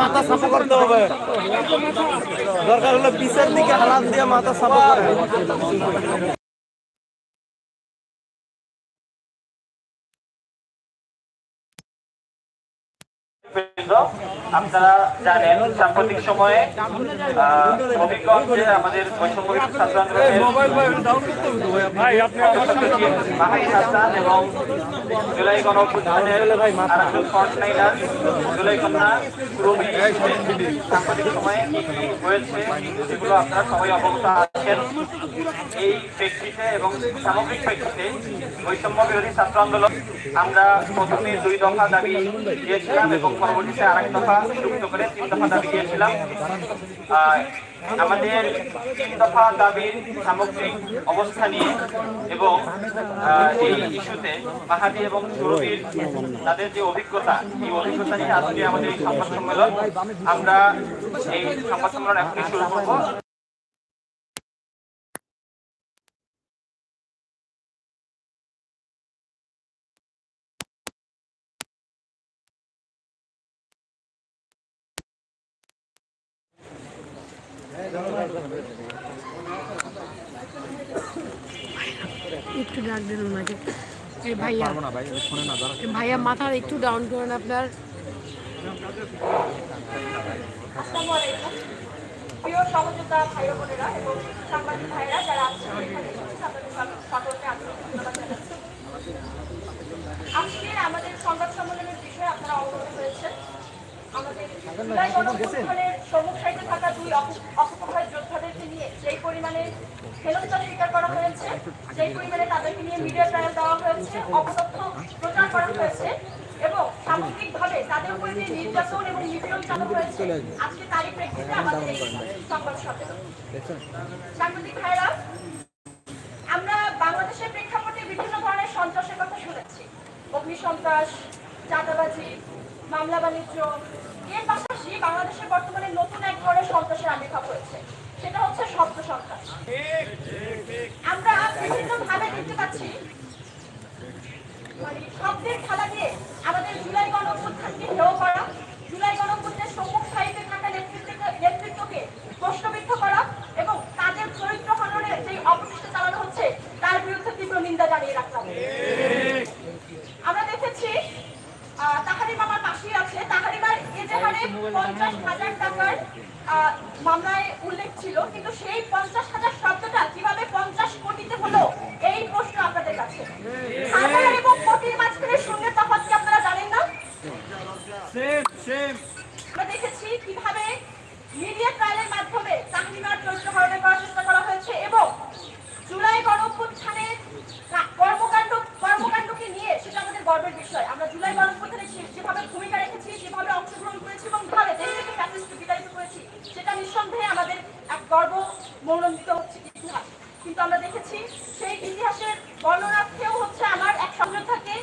মাথা সাফা করতে হবে। দরকার হলে পিছের দিকে হালাত দিয়ে মাথা সাফা বৃন্দ, আপনারা জানেন সাম্প্রতিক সময়ে হবিগঞ্জে আমাদের বৈষম্য ছাত্র আন্দোলনের এবং জুলাই গণ অভ্যুত্থানের আরেকজন ফ্রন্টলাইনার জুলাই কন্যা রবি সাম্প্রতিক সময়ে কি কি হয়েছে, সেগুলো আপনারা এই প্রেক্ষিতে এবং সামগ্রিক প্রেক্ষিতে বৈষম্য বিরোধী ছাত্র আন্দোলন, আমরা প্রথমে দুই দফা দাবি দিয়েছিলাম এবং পরবর্তীতে আরেক দফা যুক্ত করে তিন দফা দাবি দিয়েছিলাম। আমাদের তিন দফা দাবির সামগ্রিক অবস্থা নিয়ে এবং এই ইস্যুতে মাহাদি এবং সুরভির তাদের যে অভিজ্ঞতা, এই অভিজ্ঞতা নিয়ে আজকে আমাদের এই সংবাদ সম্মেলন। আমরা এই সংবাদ সম্মেলন এখনই শুরু করব। একটু ডাক দিন ওনাকে। ভাইয়া ভাইয়া মাথা একটু ডাউন করেন আপনার। আসসালামু প্রিয় সহযোদ্ধা ভাই বোনেরা এবং সাংবাদিক ভাইরা যারা আছেন এখানে এসেছেন আপনাদের সব- সকলকে আন্তরিক ধন্যবাদ আমাদের সংবাদ সম্মেলনের বিষয়ে আপনারা অবগত হয়েছেন। গণঅভ্যুত্থানের থাকা দুই যোদ্ধাদেরকে নিয়ে যেই পরিমাণে স্বীকার করা হয়েছে, যেই পরিমাণে তাদেরকে নিয়ে মিডিয়া দেওয়া হয়েছে করা হয়েছে এবং তাদের চালু হয়েছে, আজকে তারই আমাদের আমরা বাংলাদেশের প্রেক্ষাপটে বিভিন্ন ধরনের সন্ত্রাসের কথা শুনেছি। অগ্নিসন্ত্রাস, চাঁদাবাজি মামলা বাণিজ্য। এর পাশাপাশি বাংলাদেশে বর্তমানে নতুন এক ধরনের সন্ত্রাসের আবির্ভাব হয়েছে। সেটা হচ্ছে শব্দ সন্ত্রাস আমরা বিভিন্ন ভাবে দেখতে পাচ্ছি মানে শব্দের খেলা দিয়ে আমাদের জুলাই গণ অভ্যুত্থানকে হেয় করা জুলাই গণ অভ্যুত্থানের সম্মুখ সারিতে থাকা নেতৃত্ব নেতৃত্বকে প্রশ্নবিদ্ধ করা এবং তাদের চরিত্র হননের যে অপচেষ্টা চালানো হচ্ছে তার বিরুদ্ধে তীব্র নিন্দা জানিয়ে রাখলাম আমরা দেখেছি আহ, তাহারি মামার পাশেই আছে তাহারিমার এজাহারে পঞ্চাশ হাজার টাকার আহ, মামলায় উল্লেখ ছিল কিন্তু সেই পঞ্চাশ হাজার শব্দটা কীভাবে পঞ্চাশ কোটিতে হলো এই প্রশ্ন আপনাদের কাছে হাজার এবং কোটির মাঝখানে শূন্যের তফাৎ কি আপনারা জানেন না আমরা দেখেছি কীভাবে মিডিয়া ট্রায়ালের মাধ্যমে তাহলিমার চরিত্র হরণে করার চেষ্টা করা হয়েছে এবং জুলাই গণঅভ্যুত্থানের কা- কর্মকাণ্ড কর্মকাণ্ডকে নিয়ে সেটা আমাদের গর্বের বিষয় আমরা জুলাই গণঅভ্যুত্থানে যে- যেভাবে ভূমিকা রেখেছি যেভাবে অংশগ্রহণ করেছি এবং ভাবে দেশ থেকে ফ্যাসিস্টকে বিতাড়িত করেছি সেটা নিঃসন্দেহে আমাদের এক গর্ব মনোরঞ্জিত হচ্ছে ইতিহাস কিন্তু আমরা দেখেছি সেই ইতিহাসের বর্ণনার্থেও হচ্ছে আমার এক সহযোদ্ধাকে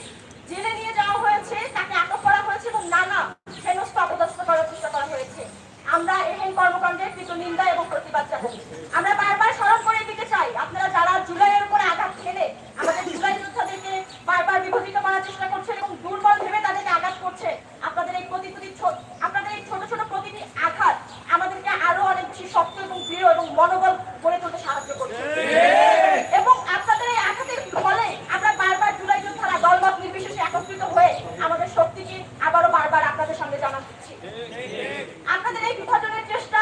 জেলে নিয়ে যাওয়া হয়েছে তাকে আটক করা হয়েছে এবং নানা হেনস্থ অপদস্থ করার চেষ্টা করা হয়েছে আমরা এহেন কর্মকাণ্ডের কৃত নিন্দা এবং প্রতিবাদ জানাই আমরা বারবার স্মরণ করে দিতে চাই আপনারা যারা জুলাইয়ের উপরে আঘাত খেলে আমাদের জুলাই যোদ্ধাদেরকে বারবার বিভাজিত করার চেষ্টা করছেন এবং দুর্বল ভেবে তাদেরকে আঘাত করছে আপনাদের এই প্রতিটি ছো- আপনাদের এই ছোট ছোট প্রতিটি আঘাত আমাদেরকে আরও অনেক বেশি শক্ত এবং দৃঢ় এবং মনোবল গড়ে তুলতে সাহায্য করছে এবং আপনাদের এই আঘাতের ফলে আমরা বারবার জুলাই যোদ্ধারা দলমত নির্বিশেষে একত্রিত হয়ে আমাদের শক্তিকে আবারও বারবার আপনাদের সামনে জানান দিচ্ছি আপনাদের এই বিভাজনের চেষ্টা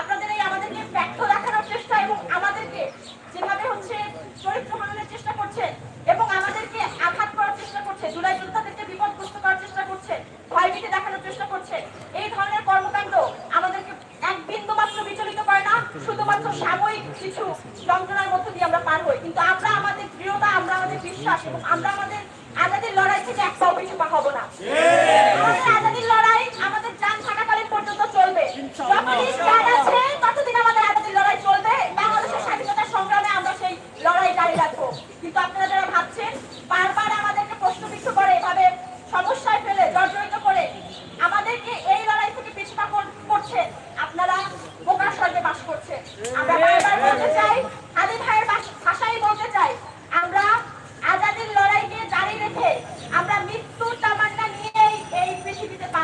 আপনাদের এই আমাদেরকে ব্যর্থ দেখানোর চেষ্টা এবং আমাদেরকে যেভাবে হচ্ছে চরিত্র হননের চেষ্টা করছে এবং আমাদেরকে আঘাত করার চেষ্টা করছে জুলাই যোদ্ধাদেরকে বিপদগ্রস্ত করার চেষ্টা করছে ভয়ভীতি দেখানোর চেষ্টা করছে। এই ধরনের কর্মকাণ্ড আমাদেরকে এক বিন্দু মাত্র বিচলিত করে না, শুধুমাত্র সাময়িক কিছু যন্ত্রণার মধ্য দিয়ে আমরা পার হই। কিন্তু আমরা আমাদের দৃঢ়তা, আমরা আমাদের বিশ্বাস এবং আমরা আমাদের আজাদের লড়াই থেকে এক পিছু পা হব না আমাদের আজাদির লড়াই আমাদের যান থাকাকালীন পর্যন্ত চলবে যতদিন প্রাণ আছে ততদিন আমাদের আজাদির লড়াই চলবে বাংলাদেশের স্বাধীনতার সংগ্রামে আমরা সেই লড়াই জারি রাখব কিন্তু আপনারা যারা ভাবছেন বারবার আমাদেরকে প্রশ্নবিদ্ধ করে এভাবে সমস্যায় ফেলে জর্জরিত করে আমাদেরকে এই লড়াই থেকে পিছপা কর- করছেন আপনারা বোকার স্বর্গে বাস করছেন আমরা বারবার বলতে চাই আদি ভাইয়ের বাস- ভাষাই বলতে চাই আমরা আজাদির লড়াইকে জারি রেখে আমরা মৃত্যুর তামান্না নিয়েই এই পৃথিবীতে পা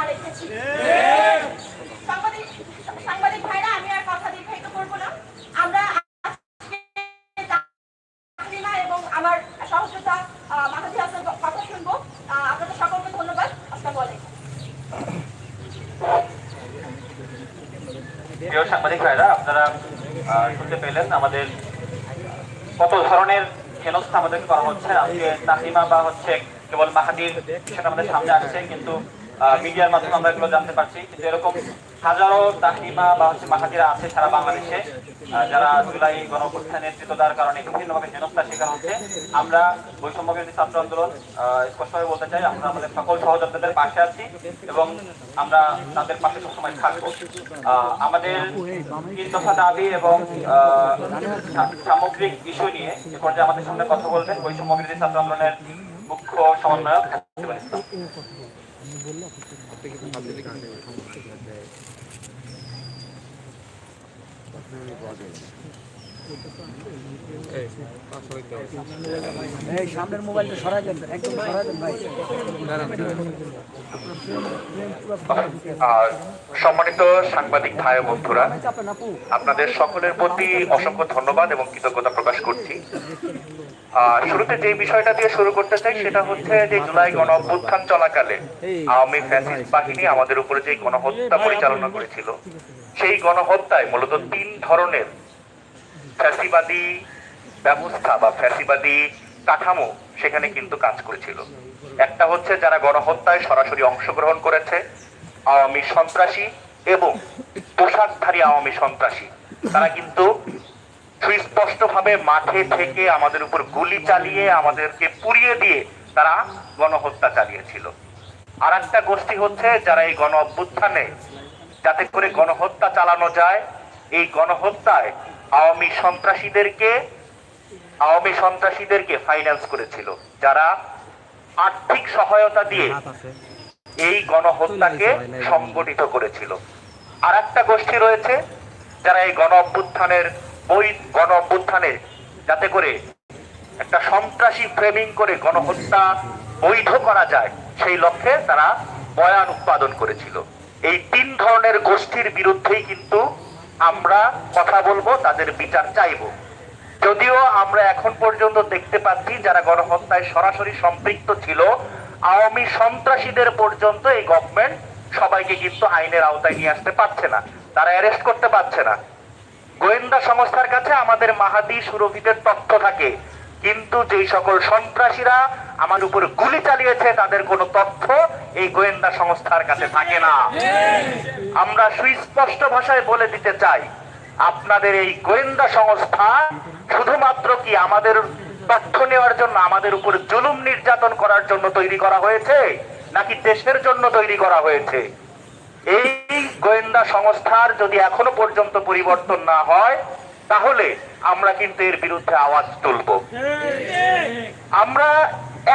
আমার সহযোদ্ধা আহ, মাহাদি হাসান কথা শুনব আহ, আপনাদের সকলকে ধন্যবাদ আসসালামু আলাইকুম প্রিয় সাংবাদিক ভাইরা আপনারা আহ, শুনতে পেলেন আমাদের কত ধরনের খেলস্থা আমাদেরকে করা হচ্ছে। আজকে তাহিমা বা হচ্ছে কেবল মাহাদির সেটা আমাদের সামনে আসছে, কিন্তু মিডিয়ার মাধ্যমে আমরা এগুলো জানতে পারছি। কিন্তু এরকম হাজারো তাহিমা বা হচ্ছে মাহাদিরা আছে সারা বাংলাদেশে। যারা জুলাই গণঅভ্যুত্থানের নেতৃত্বদার কারণে বিভিন্নভাবে হেনস্থার শিকার হচ্ছে, আমরা বৈষম্য বিরোধী ছাত্র আন্দোলন স্পষ্টভাবে বলতে চাই, আমরা আমাদের সকল সহযোদ্ধাদের পাশে আছি এবং আমরা তাদের পাশে সবসময় থাকব আমাদের তিন দফা দাবি এবং সামগ্রিক বিষয় নিয়ে এ পর্যায়ে আমাদের সামনে কথা বলবেন বৈষম্য বিরোধী ছাত্র আন্দোলনের মুখ্য সমন্বয়ক হাসিবুল ইসলাম। এই সামনের মোবাইলটা একদম ভাই। সম্মানিত সাংবাদিক ভাই বন্ধুরা, আপনাদের সকলের প্রতি অসংখ্য ধন্যবাদ এবং কৃতজ্ঞতা প্রকাশ করছি। শুরুতে যে বিষয়টা দিয়ে শুরু করতে চাই, সেটা হচ্ছে যে জুলাই গণ অভ্যুত্থান চলাকালে আওয়ামী ফ্যাসিস্ট বাহিনী আমাদের উপরে যে গণহত্যা পরিচালনা করেছিল সেই গণহত্যায় মূলত তিন ধরনের ফ্যাসিবাদী ব্যবস্থা বা ফ্যাসিবাদী কাঠামো সেখানে কিন্তু কাজ করেছিল। একটা হচ্ছে যারা গণহত্যায় সরাসরি অংশগ্রহণ করেছে, আওয়ামী সন্ত্রাসী এবং পোশাকধারী আওয়ামী সন্ত্রাসী। তারা কিন্তু সুস্পষ্টভাবে মাঠে থেকে আমাদের উপর গুলি চালিয়ে, আমাদেরকে পুড়িয়ে দিয়ে তারা গণহত্যা চালিয়েছিল। আর একটা গোষ্ঠী হচ্ছে যারা এই গণ অভ্যুত্থানে যাতে করে গণহত্যা চালানো যায়। এই গণহত্যায় আওয়ামী সন্ত্রাসীদেরকে আওয়ামী সন্ত্রাসীদেরকে ফাইন্যান্স করেছিল যারা আর্থিক সহায়তা দিয়ে এই গণহত্যাকে সংগঠিত করেছিল। আর একটা গোষ্ঠী রয়েছে যারা এই গণ অভ্যুত্থানের বই গণ অভ্যুত্থানে যাতে করে একটা সন্ত্রাসী ফ্রেমিং করে গণহত্যা বৈধ করা যায় সেই লক্ষ্যে তারা বয়ান উৎপাদন করেছিল। এই তিন ধরনের গোষ্ঠীর বিরুদ্ধেই কিন্তু আমরা কথা বলব, তাদের বিচার চাইব। যদিও আমরা এখন পর্যন্ত দেখতে পাচ্ছি যারা গণহত্যায় সরাসরি সম্পৃক্ত ছিল, আওয়ামী সন্ত্রাসীদের পর্যন্ত এই গভর্নমেন্ট সবাইকে কিন্তু আইনের আওতায় নিয়ে আসতে পারছে না, তারা অ্যারেস্ট করতে পারছে না। গোয়েন্দা সংস্থার কাছে আমাদের মাহাদি সুরভিতের তথ্য থাকে কিন্তু যেই সকল সন্ত্রাসীরা আমার উপর গুলি চালিয়েছে, তাদের কোনো তথ্য এই গোয়েন্দা সংস্থার কাছে থাকে না। আমরা সুস্পষ্ট ভাষায় বলে দিতে চাই, আপনাদের এই গোয়েন্দা সংস্থা শুধুমাত্র কি আমাদের তথ্য নেওয়ার জন্য, আমাদের উপর জুলুম নির্যাতন করার জন্য তৈরি করা হয়েছে, নাকি দেশের জন্য তৈরি করা হয়েছে? এই গোয়েন্দা সংস্থার যদি এখনও পর্যন্ত পরিবর্তন না হয় তাহলে আমরা কিন্তু এর বিরুদ্ধে আওয়াজ তুলব। আমরা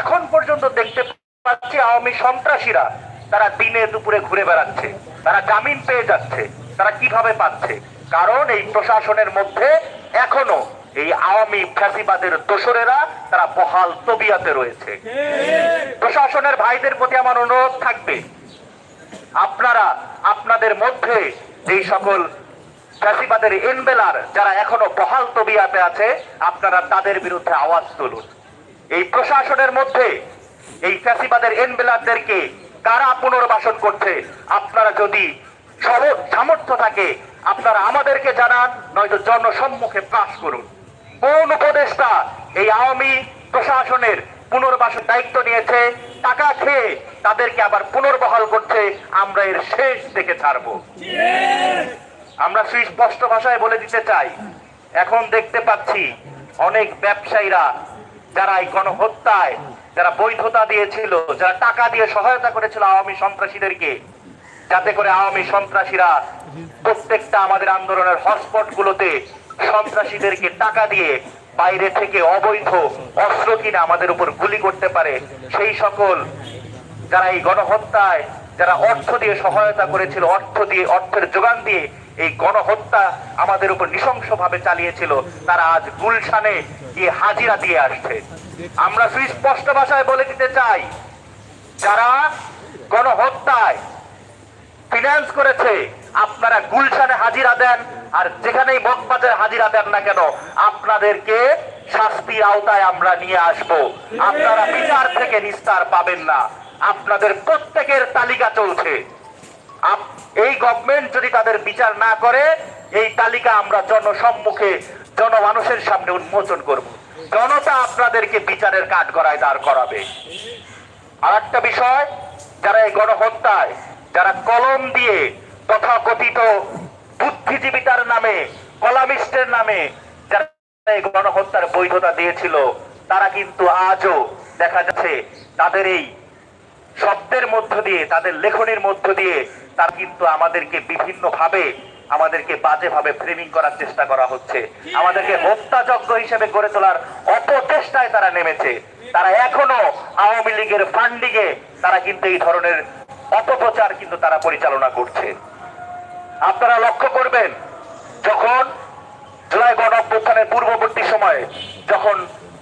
এখন পর্যন্ত দেখতে পাচ্ছি আওয়ামী সন্ত্রাসীরা তারা দিনে দুপুরে ঘুরে বেড়াচ্ছে, তারা জামিন পেয়ে যাচ্ছে, তারা কীভাবে পাচ্ছে? কারণ এই প্রশাসনের মধ্যে এখনও এই আওয়ামী ফ্যাসিবাদের দোসরেরা তারা বহাল তবিয়াতে রয়েছে। প্রশাসনের ভাইদের প্রতি আমার অনুরোধ থাকবে, আপনারা, আপনাদের মধ্যে যেই সকল ফ্যাসিবাদের এনবেলার যারা এখনও বহাল তবিয়াতে আছে, আপনারা তাদের বিরুদ্ধে আওয়াজ তুলুন। এই প্রশাসনের মধ্যে এই ফ্যাসিবাদের এনবেলারদেরকে কারা পুনর্বাসন করছে, আপনারা যদি সম- সামর্থ্য থাকে, আপনারা আমাদেরকে জানান, নয়তো জনসম্মুখে পাশ করুন। কোন উপদেষ্টা এই আওয়ামী প্রশাসনের পুনর্বাসন দায়িত্ব নিয়েছে, টাকা খেয়ে তাদেরকে আবার পুনর্বহাল করছে, আমরা এর শেষ দেখে ছাড়বো। আমরা সুস্পষ্ট ভাষায় বলে দিতে চাই, এখন দেখতে পাচ্ছি অনেক ব্যবসায়ীরা যারা এই গণহত্যায়, যারা বৈধতা দিয়েছিল, যারা টাকা দিয়ে সহায়তা করেছিল আওয়ামী সন্ত্রাসীদেরকে, যাতে করে আওয়ামী সন্ত্রাসীরা প্রত্যেকটা আমাদের আন্দোলনের হটস্পট গুলোতে সন্ত্রাসীদেরকে টাকা দিয়ে বাইরে থেকে অবৈধ অস্ত্র কিনে আমাদের উপর গুলি করতে পারে। সেই সকল যারা এই গণহত্যায়, যারা অর্থ দিয়ে সহায়তা করেছিল, অর্থ দিয়ে, অর্থের যোগান দিয়ে এই গণহত্যা আমাদের উপর নৃশংসভাবে চালিয়েছিল, তারা আজ গুলশানে গিয়ে হাজিরা দিয়ে আসছে। আমরা সুস্পষ্ট ভাষায় বলে দিতে চাই, যারা গণহত্যায় ফিনান্স করেছে, আপনারা গুলশানে হাজিরা দেন, আর যেখানেই মগবাজারে হাজিরা দেন না কেন, আপনাদেরকে শাস্তির আওতায় আমরা নিয়ে আসব। আপনারা বিচার থেকে নিস্তার পাবেন না। আপনাদের প্রত্যেকের তালিকা চলছে। এই গভর্নমেন্ট যদি তাদের বিচার না করে, এই তালিকা আমরা জনসম্মুখে, জনমানুষের সামনে উন্মোচন করব। জনতা আপনাদেরকে বিচারের কাঠ গড়ায় দাঁড় করাবে। আর একটা বিষয়, যারা এই গণহত্যায়, যারা কলম দিয়ে তথাকথিত বুদ্ধিজীবিতার নামে, কলামিস্টের নামে যারা এই গণহত্যার বৈধতা দিয়েছিল, তারা কিন্তু আজও দেখা যাচ্ছে তাদের এই শব্দের মধ্য দিয়ে, তাদের লেখনের মধ্য দিয়ে তার কিন্তু আমাদেরকে বিভিন্ন ভাবে আমাদেরকে বাজেভাবে ফ্রেমিং করার চেষ্টা করা হচ্ছে। আমাদেরকে হত্যাযজ্ঞ হিসেবে গড়ে তোলার অপচেষ্টায় তারা নেমেছে। তারা এখনও আওয়ামী লীগের ফান্ডিংয়ে তারা কিন্তু এই ধরনের অপপ্রচার কিন্তু তারা পরিচালনা করছে। আপনারা লক্ষ্য করবেন, যখন জুলাই গণ অভ্যুত্থানের পূর্ববর্তী সময়ে যখন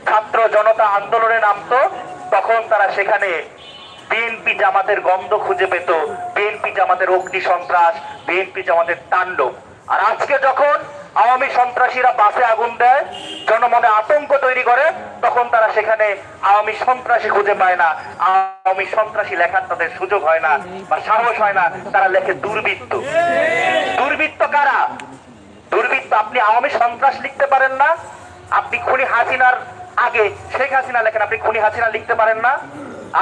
ছাত্র জনতা আন্দোলনে নামতো, তখন তারা সেখানে বিএনপি জামাতের গন্ধ খুঁজে পেত, বিএনপি জামাতের অগ্নি সন্ত্রাস, বিএনপি জামাতের তাণ্ডব। আর আজকে যখন আওয়ামী সন্ত্রাসীরা বাসে আগুন দেয়, জনমনে আতঙ্ক তৈরি করে, তখন তারা সেখানে আওয়ামী সন্ত্রাসী খুঁজে পায় না। আওয়ামী সন্ত্রাসী লেখার তাদের সুযোগ হয় না বা সাহস হয় না, তারা লেখে দুর্বৃত্ত। দুর্বৃত্ত কারা? দুর্বৃত্ত, আপনি আওয়ামী সন্ত্রাস লিখতে পারেন না, আপনি খুনি হাসিনার আগে শেখ হাসিনা লেখেন, আপনি খুনি হাসিনা লিখতে পারেন না।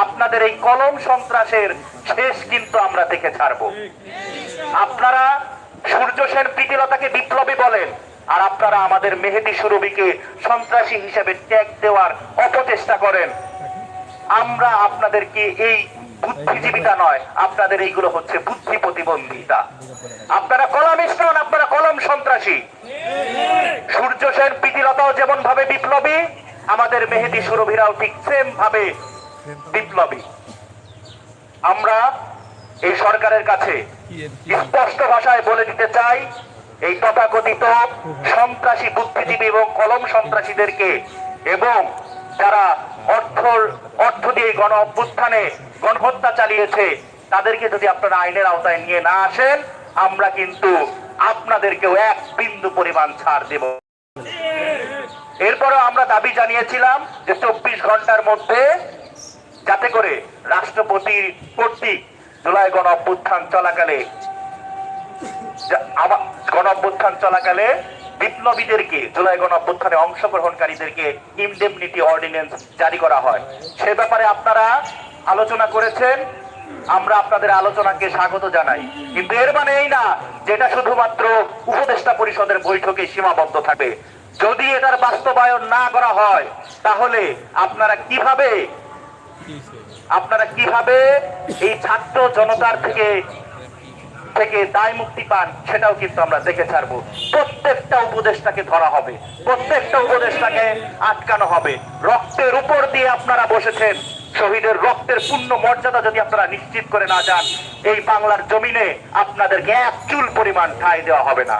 আপনাদের এই কলম সন্ত্রাসের শেষ কিন্তু আমরা দেখে ছাড়বো। আপনারা সূর্য সেন প্রীতিলতাকে বিপ্লবী বলেন, আর আপনারা আমাদের মেহেদি সুরবিকে সন্ত্রাসী হিসেবে ট্যাগ দেওয়ার অপচেষ্টা করেন। আমরা আপনাদেরকে এই বুদ্ধিজীবিতা নয়, আপনাদের এইগুলো হচ্ছে বুদ্ধি প্রতিবন্ধিতা। আপনারা কলমিস্ট নন আপনারা কলম সন্ত্রাসী। সূর্য সেন প্রীতিলতাও যেমন ভাবে বিপ্লবী, আমাদের মেহেদি সুরভিরাও ঠিক সেম ভাবে বিপ্লবী। আমরা এই সরকারের কাছে স্পষ্ট ভাষায় বলে দিতে চাই, এই তথাকথিত সন্ত্রাসী বুদ্ধিজীবী এবং কলম সন্ত্রাসীদেরকে এবং যারা অর্থ অর্থ দিয়ে গণ অভ্যুত্থানে গণহত্যা চালিয়েছে, তাদেরকে যদি আপনারা আইনের আওতায় নিয়ে না আসেন, আমরা কিন্তু আপনাদেরকেও এক বিন্দু পরিমাণ ছাড় দেব। এরপরও আমরা দাবি জানিয়েছিলাম যে চব্বিশ ঘণ্টার মধ্যে যাতে করে রাষ্ট্রপতির কর্তৃক জুলাই গণ অভ্যুত্থান চলাকালে গণ অভ্যুত্থান চলাকালে বিপ্লবীদেরকে, জুলাই গণ অভ্যুত্থানে অংশগ্রহণকারীদেরকে ইনডেমনিটি অর্ডিন্যান্স জারি করা হয়। সে ব্যাপারে আপনারা আলোচনা করেছেন, আমরা আপনাদের আলোচনাকে স্বাগত জানাই। কিন্তু এর মানে এই না, যেটা শুধুমাত্র উপদেষ্টা পরিষদের বৈঠকে সীমাবদ্ধ থাকবে। যদি এটার বাস্তবায়ন না করা হয়, তাহলে আপনারা কীভাবে আপনারা কীভাবে এই ছাত্র জনতার থেকে থেকে দায় মুক্তি পান, সেটাও কিন্তু আমরা দেখে ছাড়বো। প্রত্যেকটা উপদেশটাকে ধরা হবে। প্রত্যেকটা উপদেশটাকে আটকানো হবে। রক্তের উপর দিয়ে আপনারা বসেছেন। শহীদের রক্তের পূর্ণ মর্যাদা যদি আপনারা নিশ্চিত করে না যান, এই বাংলার জমিনে আপনাদেরকে এক চুল পরিমাণ ঠাঁই দেওয়া হবে না।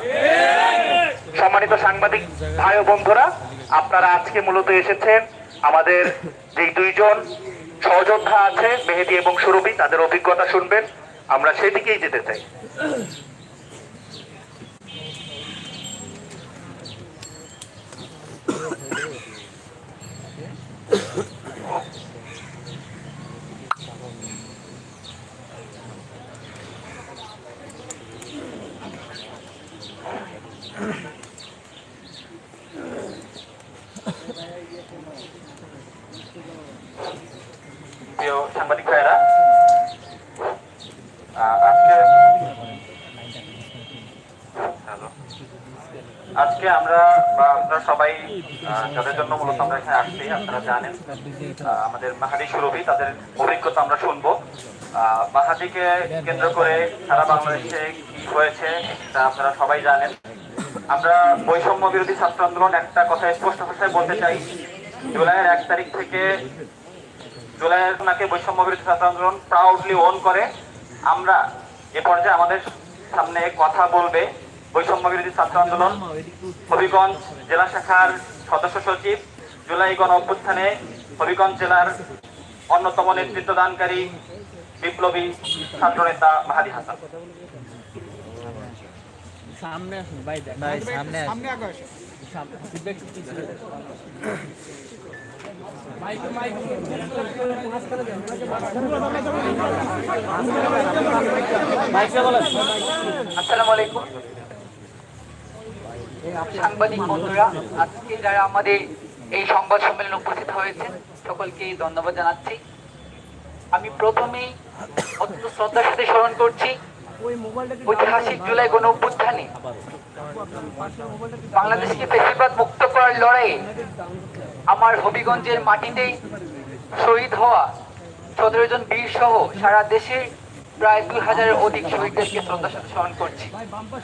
সম্মানিত সাংবাদিক ভাই ও বন্ধুরা, আপনারা আজকে মূলত এসেছেন আমাদের যে দুইজন সহযোদ্ধা আছে মেহেদি এবং সুরভি তাদের অভিজ্ঞতা শুনবেন। আমরা সেদিকেই যেতে চাই প্রিয় সাংবাদিক ভাইয়েরা আহ, আজকে হ্যালো। আজকে আমরা বা আপনারা সবাই যাদের জন্য মূলত আমরা এখানে আসছি, আপনারা জানেন আমাদের মাহাদি সুরভি, তাদের অভিজ্ঞতা আমরা শুনব। মাহাদিকে কেন্দ্র করে সারা বাংলাদেশে কি হয়েছে তা আপনারা সবাই জানেন। আমরা বৈষম্য বিরোধী ছাত্র আন্দোলন একটা কথা স্পষ্ট ভাষায় বলতে চাই। জুলাইয়ের এক তারিখ থেকে জুলাইয়ের ওনাকে বৈষম্য বিরোধী ছাত্র আন্দোলন প্রাউডলি ওন করে। আমরা এ পর্যায়ে আমাদের সামনে কথা বলবে। বৈষম্য বিরোধী ছাত্র আন্দোলন হবিগঞ্জ জেলা শাখার সদস্য সচিব জুলাই গণ অভ্যুত্থানে হবিগঞ্জ জেলার অন্যতম নেতৃত্ব দানকারী বিপ্লবী ছাত্রনেতা মাহাদি হাসান। সামনে আসুন ভাই ভাই সামনে আসুন। আসসালামু আলাইকুম। সাংবাদিক বন্ধুরা, আজকে যারা আমাদের এই সংবাদ সম্মেলনে উপস্থিত হয়েছেন, সকলকে ধন্যবাদ জানাচ্ছি। আমি প্রথমেই অত্যন্ত শ্রদ্ধার সাথে স্মরণ করছি, ঐতিহাসিক জুলাই গণ অভ্যুত্থানে বাংলাদেশকে ফেসিবাদ মুক্ত করার লড়াইয়ে আমার হবিগঞ্জের মাটিতে শহীদ হওয়া সতেরো জন বীর সহ সারা দেশে প্রায় দুই হাজারের অধিক শহীদদেরকে শ্রদ্ধার সাথে স্মরণ করছি।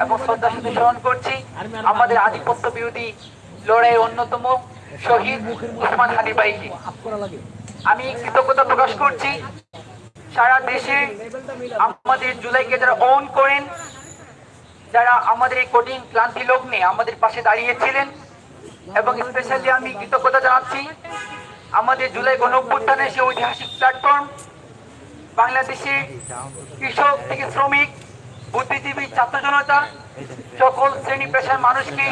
এবং শ্রদ্ধার সাথে স্মরণ করছি আমাদের আধিপত্য বিরোধী লড়াইয়ের অন্যতম শহীদ উসমান ভাইকে। আমি কৃতজ্ঞতা প্রকাশ করছি। সারা দেশে আমাদের জুলাইকে যারা অন করেন, যারা আমাদের এই কঠিন ক্লান্তি লগ্নে আমাদের পাশে দাঁড়িয়েছিলেন, এবং স্পেশালি আমি কৃতজ্ঞতা জানাচ্ছি, আমাদের জুলাই গণ অভ্যুত্থানের সে ঐতিহাসিক প্ল্যাটফর্ম বাংলাদেশে কৃষক থেকে শ্রমিক, বুদ্ধিজীবী, ছাত্র জনতা, সকল শ্রেণি পেশার মানুষকে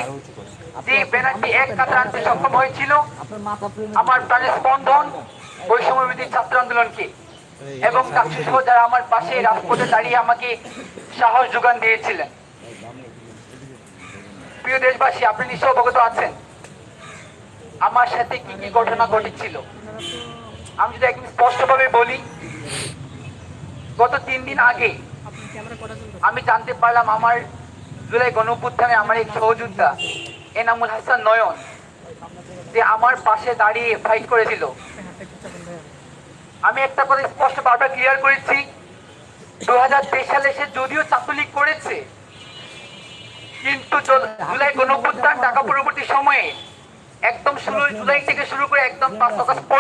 যে ব্যানারটি এক কাতার আনতে সক্ষম হয়েছিল, আমার প্রাণের স্পন্দন বৈষম্যবিধি ছাত্র আন্দোলনকে এবং চাকসু সহ যারা আমার পাশে রাজপথে দাঁড়িয়ে আমাকে সাহস যোগান দিয়েছিলেন। প্রিয় দেশবাসী, আপনি নিশ্চয় অবগত আছেন। আমার সাথে কি কি ঘটনা ঘটেছিল? আমি যদি একদম স্পষ্টভাবে বলি গত তিন দিন আগে আমি জানতে পারলাম আমার জুলাই গণপুত্থানে আমার এক সহযোদ্ধা এনামুল হাসান নয়ন যে আমার পাশে দাঁড়িয়ে ফাইট করেছিল। আমি একটা কথা স্পষ্ট বারবার ক্লিয়ার করেছি দু সালে সে যদিও ছাত্রলীগ করেছে, কিন্তু জুলাই গণপুত্থান ঢাকা পরবর্তী সময়ে একদম শুরু জুলাই থেকে শুরু করে একদম পাঁচ